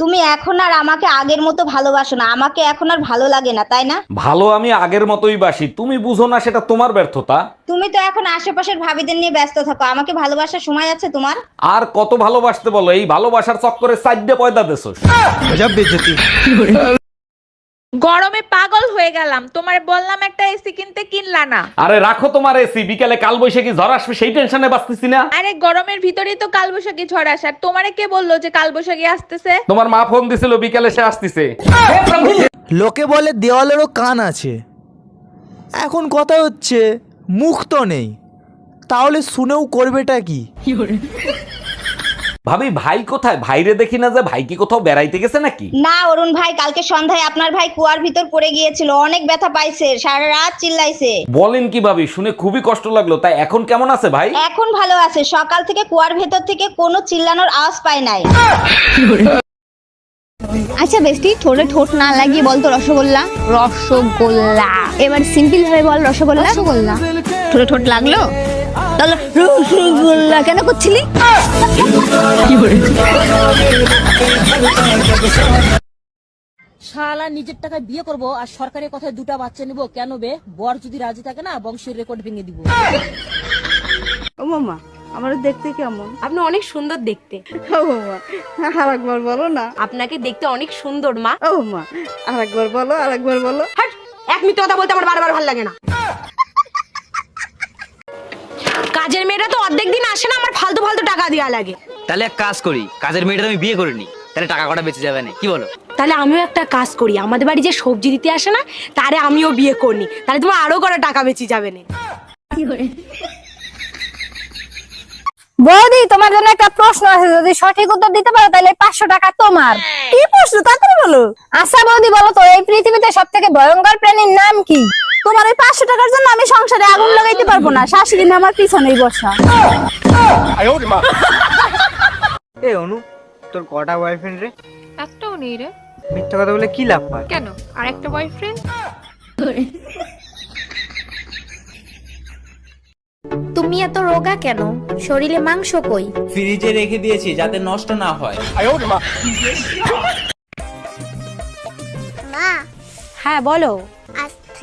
তুমি এখন আর আমাকে আগের মতো ভালোবাসো না। আমাকে এখন আর ভালো লাগে না তাই না? ভালো আমি আগের মতোই বাসি। তুমি বুঝো না সেটা তোমার ব্যর্থতা। তুমি তো এখন আশেপাশের ভাবিদের নিয়ে ব্যস্ত থাকো। আমাকে ভালোবাসার সময় আছে তোমার? আর কত ভালোবাসতে বলো? এই ভালোবাসার চক্করে সাইডে পয়দা দেছো গরমে পাগল হয়ে গেলাম। তোমার বললাম একটা এসি কিনতে কিনলা না। আরে রাখো তোমার এসি বিকালে কাল বৈশাখী ঝড় আসবে সেই টেনশনে বাঁচতেছি না। আরে গরমের ভিতরেই তো কালবৈশাখী ঝড় আসার তোমারে কে বলল যে কালবৈশাখী আসতেছে? তোমার মা ফোন দিছিল বিকেলে সে আসতেছে। লোকে বলে দেওয়ালেরও কান আছে। এখন কথা হচ্ছে মুখ তো নেই। তাহলে শুনেও করবেটা কি? ভাবি ভাই কোথায়? ভাইরে দেখি না যে ভাই কি কোথাও বেড়াইতে গেছে নাকি? না অরুণ ভাই কালকে সন্ধ্যায় আপনার ভাই কুয়ার ভিতর পড়ে গিয়েছিল অনেক ব্যথা পাইছে সারা রাত চিল্লাইছে। বলেন কি ভাবি শুনে খুবই কষ্ট লাগল তাই এখন কেমন আছে ভাই? এখন ভালো আছে সকাল থেকে কুয়ার ভেতর থেকে কোনো চিল্লানোর আওয়াজ পায় নাই। আচ্ছা বেস্টি ঠোঁটে ঠোঁট না লাগিয়ে বল তো রসগোল্লা। রসগোল্লা। এবার সিম্পল ভাবে বল রসগোল্লা। রসগোল্লা। ঠোঁটে ঠোঁট লাগল? তাহলে রসগোল্লা কেন করছিলি? শালা নিজের টাকায় বিয়ে করব আর সরকারের কথায় দুটা বাচ্চা নিব কেন বে? বর যদি রাজি থাকে না বংশের রেকর্ড ভেঙে দিব। ও মামা আমার দেখতে কেমন? আপনি অনেক সুন্দর দেখতে। ও আরেকবার বলো না। আপনাকে দেখতে অনেক সুন্দর মা। ও মা আরেকবার বলো আরেকবার বলো। হাট, এক মিনিট কথা বলতে আমার বারবার ভালো লাগে না। কাজের মেয়েরা তো অর্ধেক দিন আসে না আমার ফালতু ফালতু টাকা দেওয়া লাগে। তাহলে এক কাজ করি কাজের মেয়েটা আমি বিয়ে করিনি তাহলে টাকা কটা বেঁচে যাবে না কি বলো? তাহলে আমিও একটা কাজ করি আমাদের বাড়ি যে সবজি দিতে আসে না তারে আমিও বিয়ে করি তাহলে তোমার আরও করে টাকা বেঁচে যাবে না বৌদি তোমার জন্য একটা প্রশ্ন আছে যদি সঠিক উত্তর দিতে পারো তাহলে পাঁচশো টাকা তোমার। কি প্রশ্ন? তাড়াতাড়ি বলো। আচ্ছা বৌদি বলো তো এই পৃথিবীতে সব থেকে ভয়ঙ্কর প্রাণীর নাম কি? তোমার ওই পাঁচশো টাকার জন্য আমি সংসারে আগুন লাগাইতে পারব না। শাশুড়ি মা আমার পিছনেই বসা। এ অনু তোর কটা বয়ফ্রেন্ড রে? একটাও নেই রে। মিথ্যা কথা বলে কি লাভ পায় কেন? আর একটা বয়ফ্রেন্ড তুমি এত রোগা কেন? শরীরে মাংস কই? ফ্রিজে রেখে দিয়েছি যাতে নষ্ট না হয়। মা হ্যাঁ বলো।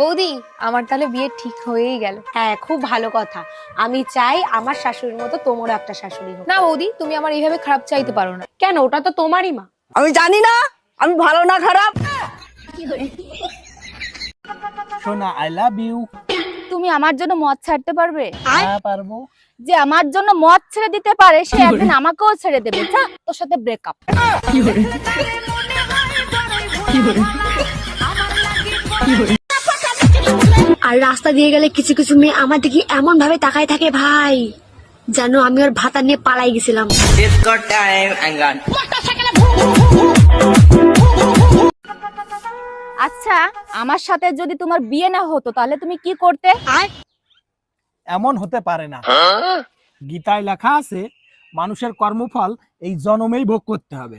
বৌদি আমার তাহলে বিয়ে ঠিক হয়েই গেল। হ্যাঁ খুব ভালো কথা। আমি চাই আমার শাশুড়ির মতো তোমারও একটা শাশুড়ি হোক। না বৌদি তুমি আমার এইভাবে খারাপ চাইতে পারো না। কেন? ওটা তো তোমারই মা। আমি জানি না আমি ভালো না খারাপ। শোনা আই লাভ ইউ তুমি আমার জন্য মদ ছাড়তে পারবে? হ্যাঁ পারব। যে আমার জন্য মদ ছেড়ে দিতে পারে সে একদিন আমাকেও ছেড়ে দেবে। যা তোর সাথে ব্রেকআপ আর রাস্তা দিয়ে গেলে কিছু কিছু মেয়ে আমার দিকে এমন ভাবে তাকায় থাকে ভাই যেন আমি ওর ভাতা নিয়ে পালাই গেছিলাম। আচ্ছা আমার সাথে যদি তোমার বিয়ে না হতো তাহলে তুমি কি করতে? এমন হতে পারে না। গীতায় লেখা আছে মানুষের কর্মফল এই জনমেই ভোগ করতে হবে।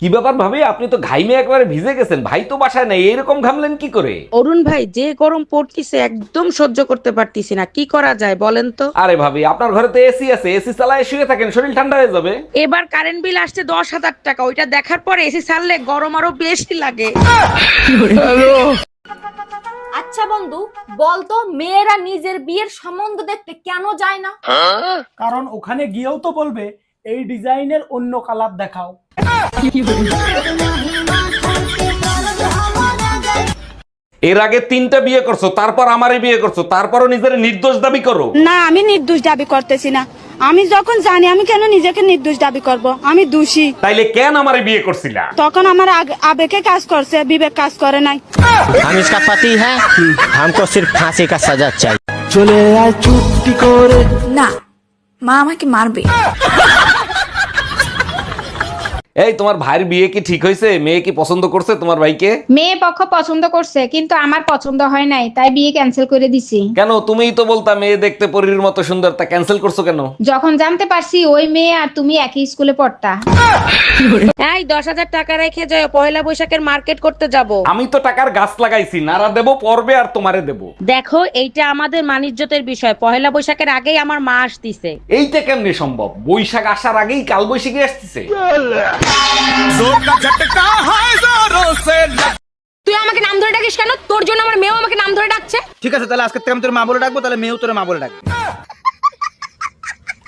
কি ব্যাপার ভাবি? আপনি তো ঘাইমে একবারে ভিজে গেছেন। ভাই তো বাসায় নাই এরকম ঘামলেন কি করে? অরুণ ভাই যে গরম পড়তিছে একদম সহ্য করতে পারতিছি না। কি করা যায় বলেন তো? আরে ভাবি আপনার ঘরে তো এসি আছে এসি চালায় শুয়ে থাকেন শরীর ঠান্ডা হয়ে যাবে। এবার কারেন্ট বিল আসছে দশ হাজার টাকা ওইটা দেখার পরে এসি ছাড়লে গরম আরও বেশি লাগে। আচ্ছা বন্ধু বলতো মেয়েরা নিজের বিয়ের সম্বন্ধ দেখতে কেন যায় না? কারণ ওখানে গিয়েও তো বলবে এই ডিজাইনের অন্য কালার দেখাও এর আগে তিনটা বিয়ে করছো তারপর আমারই বিয়ে করছো তারপরও নিজের নির্দোষ দাবি করো না আমি নির্দোষ দাবি করতেছি না আমি যখন জানি আমি কেন নিজেকে নির্দোষ দাবি করব আমি দোষী তাইলে কেন আমারে বিয়ে করছিলা তখন আমার আগ- আবেগে কাজ করছে বিবেক কাজ করে নাই हम इसका पति है हमको सिर्फ फांसी का सजा चाहिए চলে আয় চুপটি করে না মা আমাকে মারবে। এই তোমার ভাইয়ের বিয়ে কি ঠিক হয়েছে? মেয়ে কি পছন্দ করছে তোমার ভাইকে? মেয়ে পক্ষ পছন্দ করছে কিন্তু আমার পছন্দ হয় নাই তাই বিয়ে ক্যান্সেল করে দিছি। কেন? তুমিই তো বলতা মেয়ে দেখতে পরীর মতো সুন্দর তা ক্যান্সেল করছ কেন? যখন জানতে পারছি ওই মেয়ে আর তুমি একই স্কুলে পড়তা। এই দশ হাজার টাকা রেখে যাও পয়লা বৈশাখের মার্কেট করতে যাব। আমি তো টাকার গাছ লাগাইছি নারা দেবো পর্বে আর তোমারে দেবো। দেখো এইটা আমাদের মানিজ্যতের বিষয় পয়লা বৈশাখের আগেই আমার মা আসতিছে। এইটা কেমনে সম্ভব? বৈশাখ আসার আগেই কাল বৈশাখী আসতেছে। তুই আমাকে নাম ধরে ডাকিস কেন? তোর জন্য আমার মেয়েও আমাকে নাম ধরে ডাকছে। ঠিক আছে তাহলে আজকে থেকে আমি তোর মা বলে ডাকবো তাহলে মেয়েও তোর মা বলে ডাকবে।